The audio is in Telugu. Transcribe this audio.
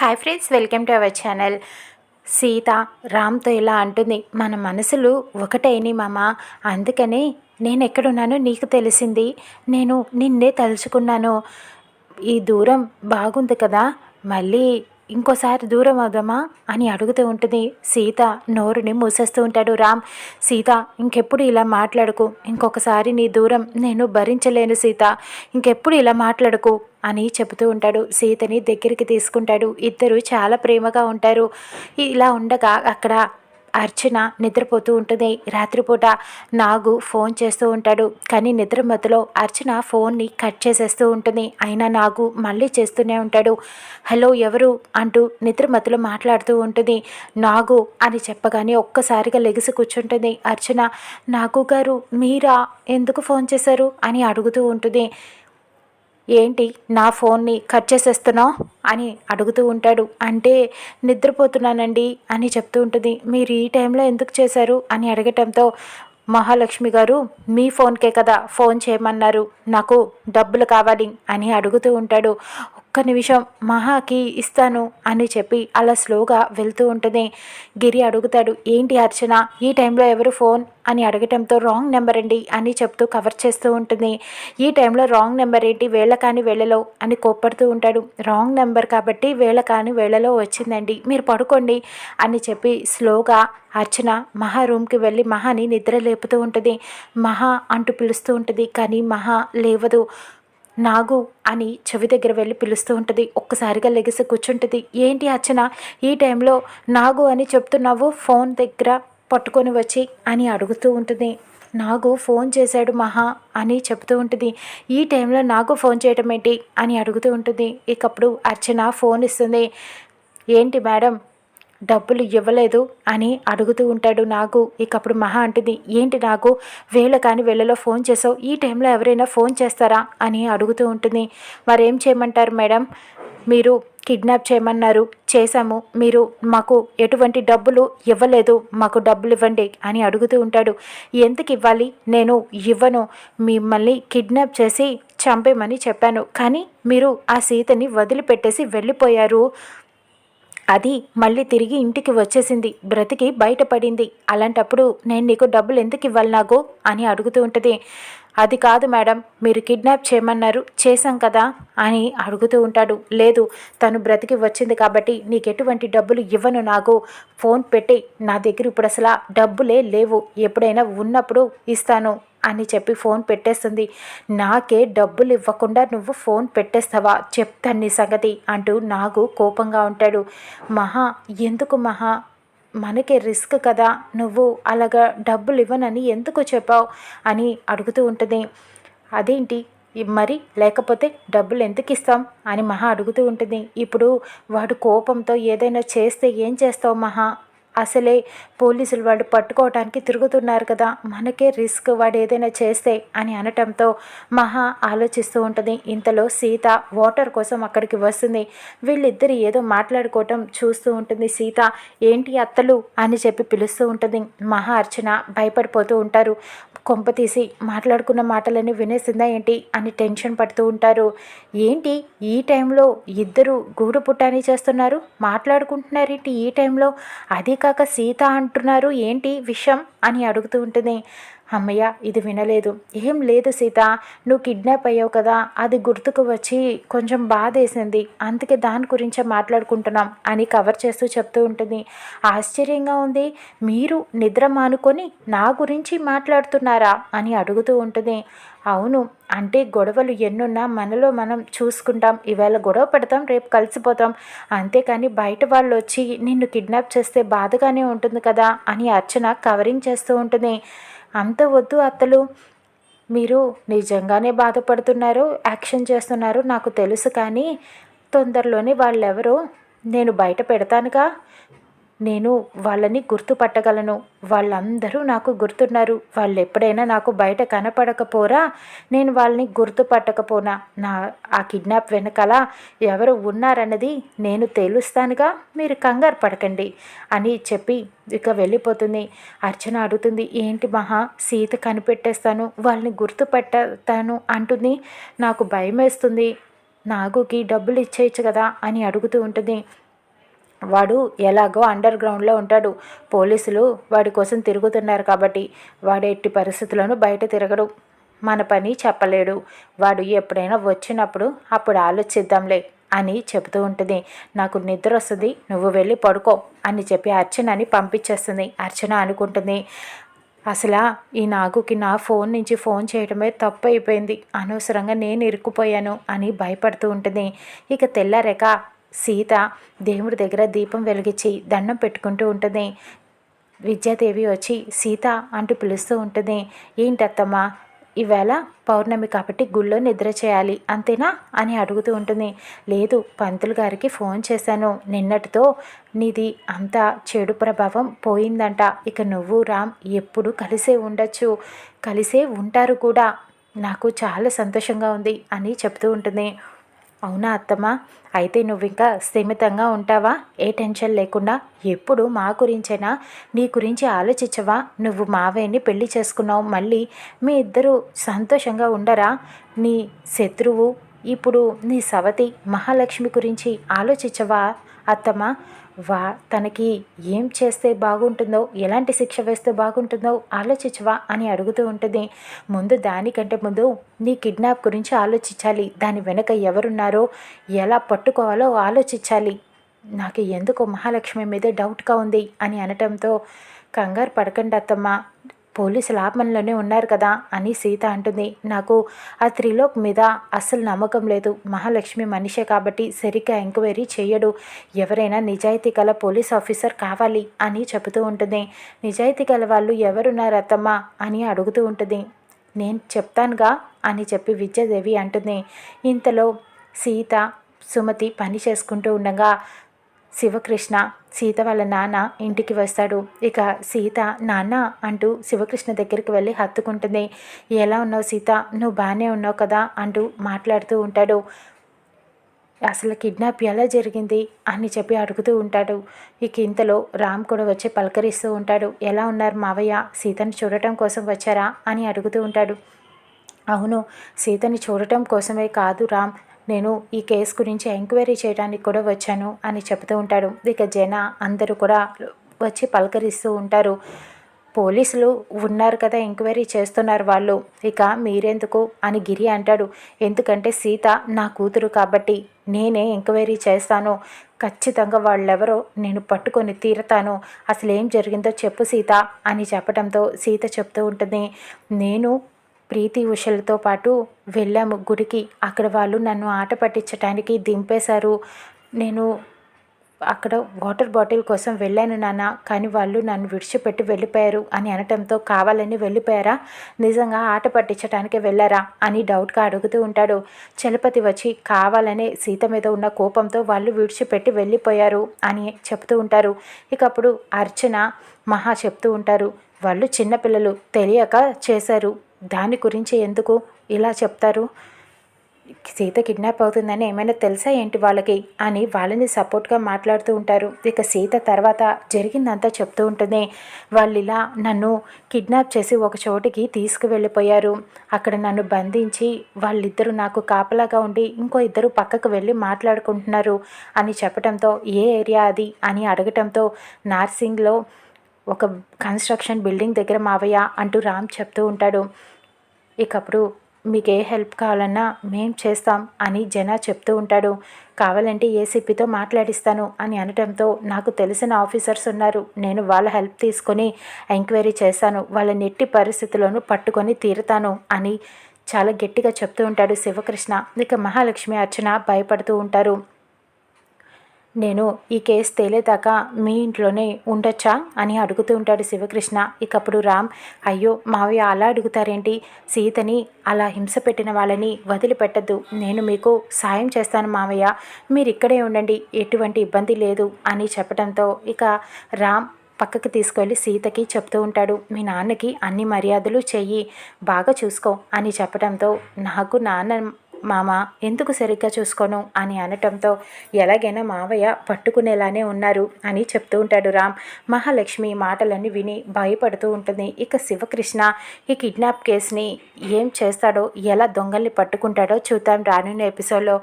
Hi friends welcome to our channel Sita రామ్తో ఇలా అంటుంది మన మనసులు ఒకటైని మామ అందుకని నేను ఎక్కడున్నానో నీకు తెలిసింది. నేను నిన్నే తలుచుకున్నాను. ఈ దూరం బాగుంది కదా మళ్ళీ ఇంకోసారి దూరం అవుదామా అని అడుగుతూ ఉంటుంది సీత. నోరుని మూసేస్తూ ఉంటాడు రామ్. సీత ఇంకెప్పుడు ఇలా మాట్లాడుకు. ఇంకొకసారి నీ దూరం నేను భరించలేను సీత. ఇంకెప్పుడు ఇలా మాట్లాడుకు అని చెబుతూ ఉంటాడు. సీతని దగ్గరికి తీసుకుంటాడు. ఇద్దరు చాలా ప్రేమగా ఉంటారు. ఇలా ఉండగా అక్కడ అర్చన నిద్రపోతూ ఉంటుంది. రాత్రిపూట నాగు ఫోన్ చేస్తూ ఉంటాడు. కానీ నిద్ర మధ్యలో అర్చన ఫోన్ని కట్ చేసేస్తూ ఉంటుంది. అయినా నాగు మళ్ళీ చేస్తూనే ఉంటాడు. హలో ఎవరు? అంటూ నిద్ర మధ్యలో మాట్లాడుతూ ఉంటుంది. నాగు అని చెప్పగానే ఒక్కసారిగా లెగిసి కూర్చుంటుంది. అర్చన నాగు గారు మీరా? ఎందుకు ఫోన్ చేశారు? అని అడుగుతూ ఉంటుంది. ఏంటి నా ఫోన్ని కట్ చేసేస్తున్నావు? అని అడుగుతూ ఉంటాడు. అంటే నిద్రపోతున్నానండి అని చెప్తూ ఉంటుంది. మీరు ఈ టైంలో ఎందుకు చేశారు? అని అడగటంతో మహాలక్ష్మి గారు మీ ఫోన్కే కదా ఫోన్ చేయమన్నారు. నాకు డబ్బులు కావాలి అని అడుగుతూ ఉంటాడు. ఒక్క నిమిషం మహాకి ఇస్తాను అని చెప్పి అలా స్లోగా వెళ్తూ ఉంటుంది గిరి అడుగుతాడు ఏంటి అర్చన? ఈ టైంలో ఎవరు ఫోన్? అని అడగటంతో రాంగ్ నెంబర్ అండి అని చెప్తూ కవర్ చేస్తూ ఉంటుంది. ఈ టైంలో రాంగ్ నెంబర్ ఏంటి? వేళ కాని వేళలో అని కోప్పడుతూ ఉంటాడు. రాంగ్ నెంబర్ కాబట్టి వేళ కాని వేళలో వచ్చిందండి మీరు పడుకోండి అని చెప్పి స్లోగా అర్చన మహా రూమ్కి వెళ్ళి మహాని నిద్ర లేపుతూ ఉంటుంది. మహా అంటూ పిలుస్తూ ఉంటుంది కానీ మహా లేవదు. నాగు అని చెవి దగ్గర వెళ్ళి పిలుస్తూ ఉంటుంది. ఒక్కసారిగా లెగిసి కూర్చుంటుంది. ఏంటి అర్చన ఈ టైంలో నాగు అని చెప్తున్నావు? ఫోన్ దగ్గర పట్టుకొని వచ్చి అని అడుగుతూ ఉంటుంది. నాగు ఫోన్ చేశాడు మహా అని చెప్తూ ఉంటుంది. ఈ టైంలో నాకు ఫోన్ చేయడం ఏంటి అని అడుగుతూ ఉంటుంది. ఇకప్పుడు అర్చన ఫోన్ ఇస్తుంది. ఏంటి మేడం డబ్బులు ఇవ్వలేదు అని అడుగుతూ ఉంటాడు నాకు ఇకప్పుడు మహా అంటుంది ఏంటి నాకు వేళ కాని వేళలో ఫోన్ చేసావు ఈ టైంలో ఎవరైనా ఫోన్ చేస్తారా? అని అడుగుతూ ఉంటుంది. మరేం చేయమంటారు మేడం? మీరు కిడ్నాప్ చేయమన్నారు చేశాము. మీరు మాకు ఎటువంటి డబ్బులు ఇవ్వలేదు మాకు డబ్బులు ఇవ్వండి అని అడుగుతూ ఉంటాడు. ఎందుకు ఇవ్వాలి? నేను ఇవ్వను. మిమ్మల్ని కిడ్నాప్ చేసి చంపేమని చెప్పాను. కానీ మీరు ఆ సీతని వదిలిపెట్టేసి వెళ్ళిపోయారు. అది మళ్ళీ తిరిగి ఇంటికి వచ్చేసింది. బ్రతికి బయటపడింది. అలాంటప్పుడు నేను నీకు డబ్బులు ఎందుకు ఇవ్వాలి నాకు అని అడుగుతూ ఉంటుంది. అది కాదు మేడం మీరు కిడ్నాప్ చేయమన్నారు. చేశాం కదా అని అడుగుతూ ఉంటాడు. లేదు తను బ్రతికి వచ్చింది కాబట్టి నీకు ఎటువంటి డబ్బులు ఇవ్వను నాకు ఫోన్ పెట్టి నా దగ్గర ఇప్పుడు అసలు డబ్బులే లేవు. ఎప్పుడైనా ఉన్నప్పుడు ఇస్తాను. అని చెప్పి ఫోన్ పెట్టేస్తుంది. నాకే డబ్బులు ఇవ్వకుండా నువ్వు ఫోన్ పెట్టేస్తావా? చెప్తాను నీ సంగతి అంటూ నాగు కోపంగా ఉంటాడు. మహా ఎందుకు మహా? మనకే రిస్క్ కదా. నువ్వు అలాగా డబ్బులు ఇవ్వనని ఎందుకు చెప్పావు? అని అడుగుతూ ఉంటుంది. అదేంటి? మరి లేకపోతే డబ్బులు ఎందుకు ఇస్తాం? అని మహా అడుగుతూ ఉంటుంది. ఇప్పుడు వాడు కోపంతో ఏదైనా చేస్తే ఏం చేస్తావు మహా? అసలే పోలీసులు వాడు పట్టుకోవడానికి తిరుగుతున్నారు కదా మనకే రిస్క్ వాడు ఏదైనా చేస్తే అని అనటంతో మహా ఆలోచిస్తూ ఉంటుంది. ఇంతలో సీత వాటర్ కోసం అక్కడికి వస్తుంది. వీళ్ళిద్దరు ఏదో మాట్లాడుకోవటం చూస్తూ ఉంటుంది సీత. ఏంటి అత్తలు? అని చెప్పి పిలుస్తూ ఉంటుంది. మహా అర్చన భయపడిపోతూ ఉంటారు. కొంప తీసి మాట్లాడుకున్న మాటలన్నీ వినేసిందా ఏంటి అని టెన్షన్ పడుతూ ఉంటారు. ఏంటి ఈ టైంలో ఇద్దరు గూడు పుట్టాని చేస్తున్నారు? మాట్లాడుకుంటున్నారేంటి ఈ టైంలో? అది కాక సీత అంటున్నారు ఏంటి విషం అని అడుగుతూ ఉంటుంది. అమ్మయ్య ఇది వినలేదు. ఏం లేదు సీత నువ్వు కిడ్నాప్ అయ్యావు కదా అది గుర్తుకు వచ్చి కొంచెం బాధేసింది. అందుకే దాని గురించే మాట్లాడుకుంటున్నాం అని కవర్ చేస్తూ చెప్తూ ఉంటుంది. ఆశ్చర్యంగా ఉంది. మీరు నిద్ర మానుకొని నా గురించి మాట్లాడుతున్నారా అని అడుగుతూ ఉంటుంది. అవును అంటే గొడవలు ఎన్నున్నా మనలో మనం చూసుకుంటాం. ఈవేళ గొడవ పెడతాం రేపు కలిసిపోతాం. అంతేకాని బయట వాళ్ళు వచ్చి నిన్ను కిడ్నాప్ చేస్తే బాధగానే ఉంటుంది కదా అని అర్చన కవరింగ్ చేస్తూ ఉంటుంది. అంత వద్దు అత్తలు. మీరు నిజంగానే బాధపడుతున్నారు యాక్షన్ చేస్తున్నారు నాకు తెలుసు కానీ తొందరలోనే వాళ్ళెవరో నేను బయట పెడతానుగా. నేను వాళ్ళని గుర్తుపట్టగలను. వాళ్ళందరూ నాకు గుర్తున్నారు. వాళ్ళు ఎప్పుడైనా నాకు బయట కనపడకపోరా? నేను వాళ్ళని గుర్తుపట్టకపోనా? నా ఆ కిడ్నాప్ వెనకాల ఎవరు ఉన్నారన్నది నేను తేలుస్తానుగా? మీరు కంగారు పడకండి అని చెప్పి ఇక వెళ్ళిపోతుంది. అర్చన అడుగుతుంది ఏంటి మహా? సీత కనిపెట్టేస్తాను వాళ్ళని గుర్తుపట్టతాను అంటుంది. నాకు భయం వేస్తుంది నాగుకి డబ్బులు ఇచ్చేయచ్చు కదా? అని అడుగుతూ ఉంటుంది. వాడు ఎలాగో అండర్ గ్రౌండ్లో ఉంటాడు. పోలీసులు వాడి కోసం తిరుగుతున్నారు కాబట్టి వాడు ఎట్టి పరిస్థితుల్లోనూ బయట తిరగడు. మన పని చెప్పలేడు. వాడు ఎప్పుడైనా వచ్చినప్పుడు అప్పుడు ఆలోచిద్దాంలే అని చెబుతూ ఉంటుంది. నాకు నిద్ర వస్తుంది నువ్వు వెళ్ళి పడుకో అని చెప్పి అర్చనని పంపించేస్తుంది. అర్చన అనుకుంటుంది అసలు ఈ నాగుకి నా ఫోన్ నుంచి ఫోన్ చేయడమే తప్పు అయిపోయింది అనవసరంగా నేను ఇరుక్కుపోయాను అని భయపడుతూ ఉంటుంది. ఇక తెల్లారేక సీత దేవుడి దగ్గర దీపం వెలిగించి దండం పెట్టుకుంటూ ఉంటుంది. విద్యాదేవి వచ్చి సీత అంటూ పిలుస్తూ ఉంటుంది. ఏంటత్తమ్మా ఈవేళ పౌర్ణమి కాబట్టి గుళ్ళో నిద్ర చేయాలి అంతేనా అని అడుగుతూ ఉంటుంది. లేదు పంతులు గారికి ఫోన్ చేశాను. నిన్నటితో నీది అంత చెడు ప్రభావం పోయిందంట. ఇక నువ్వు రామ్ ఎప్పుడు కలిసే ఉండొచ్చు. కలిసే ఉంటారు కూడా. నాకు చాలా సంతోషంగా ఉంది అని చెప్తూ ఉంటుంది. అవునా అత్తమ్మ? అయితే నువ్వు ఇంకా స్థిమితంగా ఉంటావా? ఏ టెన్షన్ లేకుండా? ఎప్పుడు మా గురించైనా? నీ గురించి ఆలోచించవా? నువ్వు మావయ్యని పెళ్ళి చేసుకున్నావు మళ్ళీ మీ ఇద్దరూ సంతోషంగా ఉండరా? నీ శత్రువు ఇప్పుడు నీ సవతి మహాలక్ష్మి గురించి ఆలోచించవా అత్తమ్మ? వా తనకి ఏం చేస్తే బాగుంటుందో ఎలాంటి శిక్ష వేస్తే బాగుంటుందో ఆలోచించవా అని అడుగుతూ ఉంటుంది. ముందు దానికంటే ముందు నీ కిడ్నాప్ గురించి ఆలోచించాలి. దాని వెనుక ఎవరున్నారో ఎలా పట్టుకోవాలో ఆలోచించాలి. నాకు ఎందుకో మహాలక్ష్మి మీద డౌట్గా ఉంది అని అనటంతో కంగారు పడకండి అత్తమ్మ. పోలీసులు ఆపమనిలోనే ఉన్నారు కదా అని సీత అంటుంది. నాకు ఆ త్రిలోక్ మీద అస్సలు నమ్మకం లేదు. మహాలక్ష్మి మనిషే కాబట్టి సరిగ్గా ఎంక్వైరీ చేయడు. ఎవరైనా నిజాయితీ గల పోలీస్ ఆఫీసర్ కావాలి అని చెబుతూ ఉంటుంది. నిజాయితీ గల వాళ్ళు ఎవరున్నారు అత్తమ్మ అని అడుగుతూ ఉంటుంది. నేను చెప్తానుగా అని చెప్పి విద్యాదేవి అంటుంది. ఇంతలో సీత సుమతి పని చేసుకుంటూ ఉండగా శివకృష్ణ సీత వాళ్ళ నాన్న ఇంటికి వస్తాడు. ఇక సీత నాన్న అంటూ శివకృష్ణ దగ్గరికి వెళ్ళి హత్తుకుంటుంది. ఎలా ఉన్నావు సీత? నువ్వు బాగానే ఉన్నావు కదా అంటూ మాట్లాడుతూ ఉంటాడు. అసలు కిడ్నాప్ ఎలా జరిగింది? అని చెప్పి అడుగుతూ ఉంటాడు. ఇక ఇంతలో రామ్ కూడా వచ్చి పలకరిస్తూ ఉంటాడు. ఎలా ఉన్నారు మావయ్య? సీతను చూడటం కోసం వచ్చారా? అని అడుగుతూ ఉంటాడు. అవును సీతని చూడటం కోసమే కాదు రామ్. నేను ఈ కేసు గురించి ఎంక్వైరీ చేయడానికి కూడా వచ్చాను అని చెబుతూ ఉంటాడు. ఇక జన అందరూ కూడా వచ్చి పలకరిస్తూ ఉంటారు. పోలీసులు ఉన్నారు కదా ఎంక్వైరీ చేస్తున్నారు వాళ్ళు. ఇక మీరెందుకు అని గిరి అంటాడు. ఎందుకంటే సీత నా కూతురు కాబట్టి నేనే ఎంక్వైరీ చేస్తాను. ఖచ్చితంగా వాళ్ళెవరో నేను పట్టుకొని తీరతాను. అసలు ఏం జరిగిందో చెప్పు సీత అని చెప్పడంతో సీత చెప్తూ ఉంటుంది. నేను ప్రీతి ఉషలతో పాటు వెళ్ళాము గుడికి. అక్కడ వాళ్ళు నన్ను ఆట పట్టించడానికి దింపేశారు. నేను అక్కడ వాటర్ బాటిల్ కోసం వెళ్ళాను నాన్న కానీ వాళ్ళు నన్ను విడిచిపెట్టి వెళ్ళిపోయారు అని అనటంతో కావాలని వెళ్ళిపోయారా? నిజంగా ఆట పట్టించడానికి వెళ్ళారా? అని డౌట్గా అడుగుతూ ఉంటాడు. చలపతి వచ్చి కావాలనే సీత మీద ఉన్న కోపంతో వాళ్ళు విడిచిపెట్టి వెళ్ళిపోయారు అని చెప్తూ ఉంటారు. ఇక అప్పుడు అర్చన మహా చెప్తూ ఉంటారు. వాళ్ళు చిన్నపిల్లలు తెలియక చేశారు. దాని గురించి ఎందుకు ఇలా చెప్తారు? సీత కిడ్నాప్ అవుతుందని ఏమైనా తెలుసా ఏంటి వాళ్ళకి? అని వాళ్ళని సపోర్ట్గా మాట్లాడుతూ ఉంటారు. ఇక సీత తర్వాత జరిగిందంతా చెప్తూ ఉంటుంది వాళ్ళు ఇలా నన్ను కిడ్నాప్ చేసి ఒక చోటికి తీసుకువెళ్ళిపోయారు. అక్కడ నన్ను బంధించి వాళ్ళిద్దరూ నాకు కాపలాగా ఉండి ఇంకో ఇద్దరు పక్కకు వెళ్ళి మాట్లాడుకుంటున్నారు అని చెప్పడంతో ఏ ఏరియా అది? అని అడగటంతో నార్సింగ్లో ఒక కన్స్ట్రక్షన్ బిల్డింగ్ దగ్గర మావయ్య అంటూ రామ్ చెప్తూ ఉంటాడు. ఇకప్పుడు మీకు ఏ హెల్ప్ కావాలన్నా మేం చేస్తాం అని జన చెప్తూ ఉంటాడు. కావాలంటే ఏసీపీతో మాట్లాడిస్తాను అని అనటంతో నాకు తెలిసిన ఆఫీసర్స్ ఉన్నారు. నేను వాళ్ళ హెల్ప్ తీసుకొని ఎంక్వైరీ చేశాను. వాళ్ళ నెట్టి పరిస్థితులను పట్టుకొని తీరుతాను అని చాలా గట్టిగా చెప్తూ ఉంటాడు శివకృష్ణ. ఇక మహాలక్ష్మి అర్చన భయపడుతూ ఉంటారు. నేను ఈ కేసు తేలేదాకా మీ ఇంట్లోనే ఉండొచ్చా? అని అడుగుతూ ఉంటాడు శివకృష్ణ. ఇకప్పుడు రామ్ అయ్యో మావయ్య అలా అడుగుతారేంటి? సీతని అలా హింస పెట్టిన వాళ్ళని వదిలిపెట్టద్దు. నేను మీకు సాయం చేస్తాను మావయ్య. మీరు ఇక్కడే ఉండండి ఎటువంటి ఇబ్బంది లేదు అని చెప్పడంతో ఇక రామ్ పక్కకి తీసుకెళ్ళి సీతకి చెప్తూ ఉంటాడు. మీ నాన్నకి అన్ని మర్యాదలు చెయ్యి బాగా చూసుకో అని చెప్పడంతో నాకు నాన్న మామ ఎందుకు సరిగ్గా చూసుకోను? అని అనటంతో ఎలాగైనా మావయ్య పట్టుకునేలానే ఉన్నారు అని చెప్తూ ఉంటాడు రామ్. మహాలక్ష్మి మాటలన్నీ విని భయపడుతూ ఉంటుంది. ఇక శివకృష్ణ ఈ కిడ్నాప్ కేసుని ఏం చేస్తాడో ఎలా దొంగల్ని పట్టుకుంటాడో చూద్దాం రానున్న ఎపిసోడ్లో.